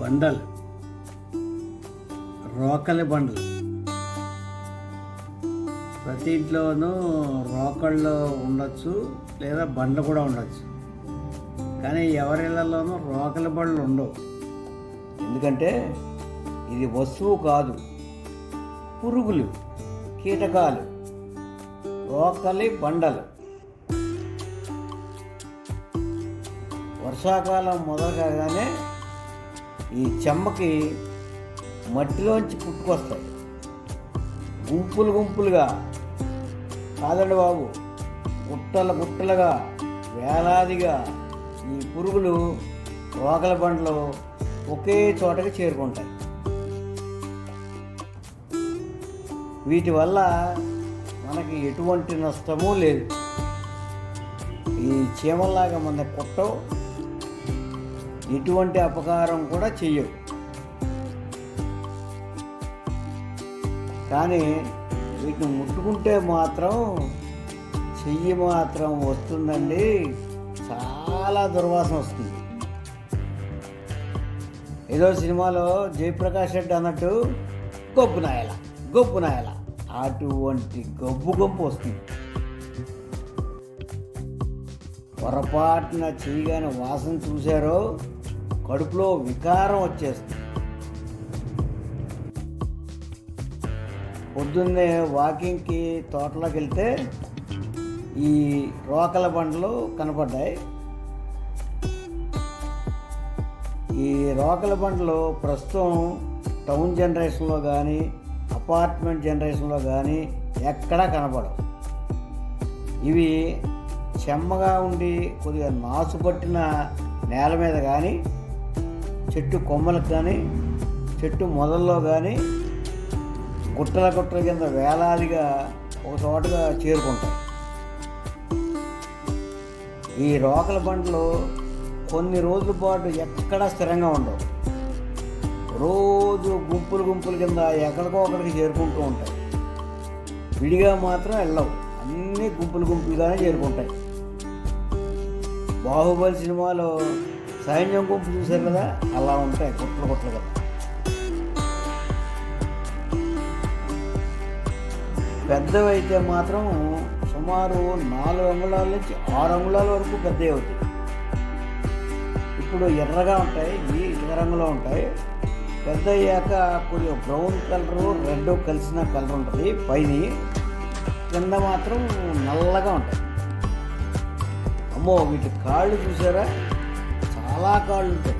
బండలు. రోకలి బండలు. ప్రతి ఇంట్లోనూ రోకళ్ళు ఉండొచ్చు లేదా బండ్లు కూడా ఉండొచ్చు. కానీ ఎవరిళ్ళలోనూ రోకలి బండ్లు ఉండవు. ఎందుకంటే ఇది వస్తువు కాదు పురుగులు కీటకాలు రోకలి బండలు. వర్షాకాలం మొదలు కాగానే ఈ చెమ్మకి మట్టిలోంచి పుట్టుకొస్తాయి గుంపులు గుంపులుగా. కాదండి బాబు గుట్టల గుట్టలుగా వేలాదిగా ఈ పురుగులు రోగల బండ్లు ఒకే చోటకి చేరుకుంటాయి. వీటి వల్ల మనకి ఎటువంటి నష్టము లేదు. ఈ చీమల్లాగా మన కుట్టవు ఎటువంటి అపకారం కూడా చెయ్యవు. కానీ వీటిని ముట్టుకుంటే మాత్రం చెయ్యి మాత్రం వస్తుందండి. చాలా దుర్వాసన వస్తుంది. ఏదో సినిమాలో జయప్రకాష్ రెడ్డి అన్నట్టు గొబ్బు నాయల గొబ్బు నాయల. అటువంటి గబ్బు గొప్ప వస్తుంది. పొరపాటున చేయగానే వాసన చూశారో కడుపులో వికారం వచ్చేస్తుంది. పొద్దున్నే వాకింగ్కి తోటలోకి వెళ్తే ఈ రోకల బండ్లు కనపడ్డాయి. ఈ రోకల బండ్లు ప్రస్తుతం టౌన్ జనరేషన్లో కానీ అపార్ట్మెంట్ జనరేషన్లో కానీ ఎక్కడా కనపడవు. ఇవి చెమ్మగా ఉండి కొద్దిగా నాసు పట్టిన నేల మీద కానీ చెట్టు కొమ్మలకు కానీ చెట్టు మొదల్లో కానీ గుట్టల గుట్టల కింద వేలాదిగా ఒక చోటగా చేరుకుంటాయి. ఈ రోకల బండ్లు కొన్ని రోజుల పాటు ఎక్కడా స్థిరంగా ఉండవు. రోజు గుంపులు గుంపుల కింద ఎక్కడికో ఒకరికి చేరుకుంటూ ఉంటాయి. విడిగా మాత్రం వెళ్ళవు. అన్నీ గుంపులు గుంపులుగానే చేరుకుంటాయి. బాహుబలి సినిమాలో సైన్యం గుంపు చూశారు కదా అలా ఉంటాయి గుట్టలు గుట్టలు కదా. పెద్దవైతే మాత్రం సుమారు నాలుగు అంగుళాల నుంచి ఆరు అంగుళాల వరకు పెద్దవి అవుతాయి. ఇప్పుడు ఎర్రగా ఉంటాయి ఇవి రంగులో ఉంటాయి. పెద్ద అయ్యాక కొద్దిగా బ్రౌన్ కలరు రెడ్ కలిసిన కలర్ ఉంటుంది పైన కింద మాత్రం నల్లగా ఉంటాయి. అమ్మో వీటి కాళ్ళు చూసారా? చాలా కాళ్ళు ఉంటాయి.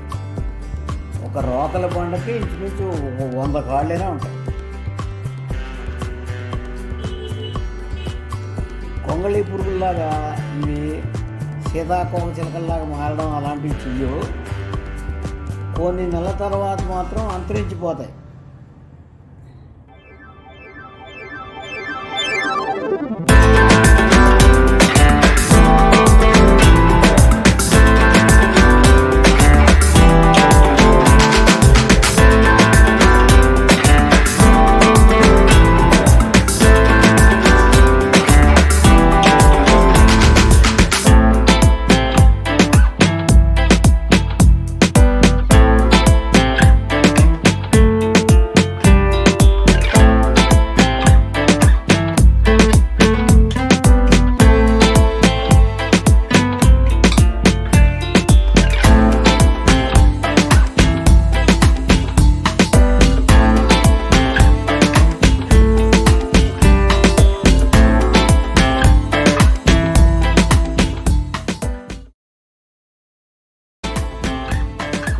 ఒక రోకల బండకి ఇంచుమించు ఒక వంద కాళ్ళైనా ఉంటాయి. కొంగళి పురుగుల్లాగా ఇవి సీతాకోక చిలకల్లాగా మారడం అలాంటివి చెయ్యవు. కొన్ని నెలల తర్వాత మాత్రం అంతరించిపోతాయి.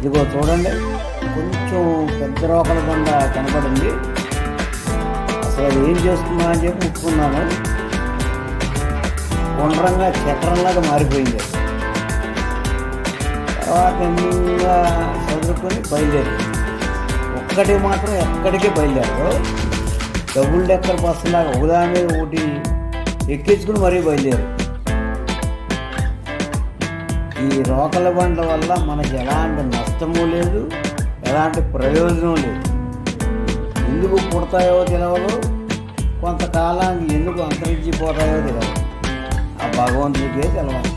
ఇదిగో చూడండి కొంచెం పెద్ద రోకల కింద కనపడింది. అసలు అది ఏం చేస్తున్నా అని చెప్పి ముట్టుకున్నాను గుండ్రంగా చక్రంలాగా మారిపోయింది. తర్వాత ఎన్నిగా చదువుకొని బయలుదేరి ఒక్కటి మాత్రం ఎక్కడికి బయలుదేరు డబుల్ డెక్కర్ బస్సులాగా ఒకదాని ఒకటి ఎక్కించుకుని మరీ బయలుదేరు ఈ రోకల బండ్ల వల్ల మనకి ఎలాంటి నష్టము లేదు ఎలాంటి ప్రయోజనం లేదు. ఎందుకు పుడతాయో తెలియదు కొంతకాలానికి ఎందుకు అంతరించిపోతాయో తెలియదు ఆ భగవంతుడికే తెలవాలి.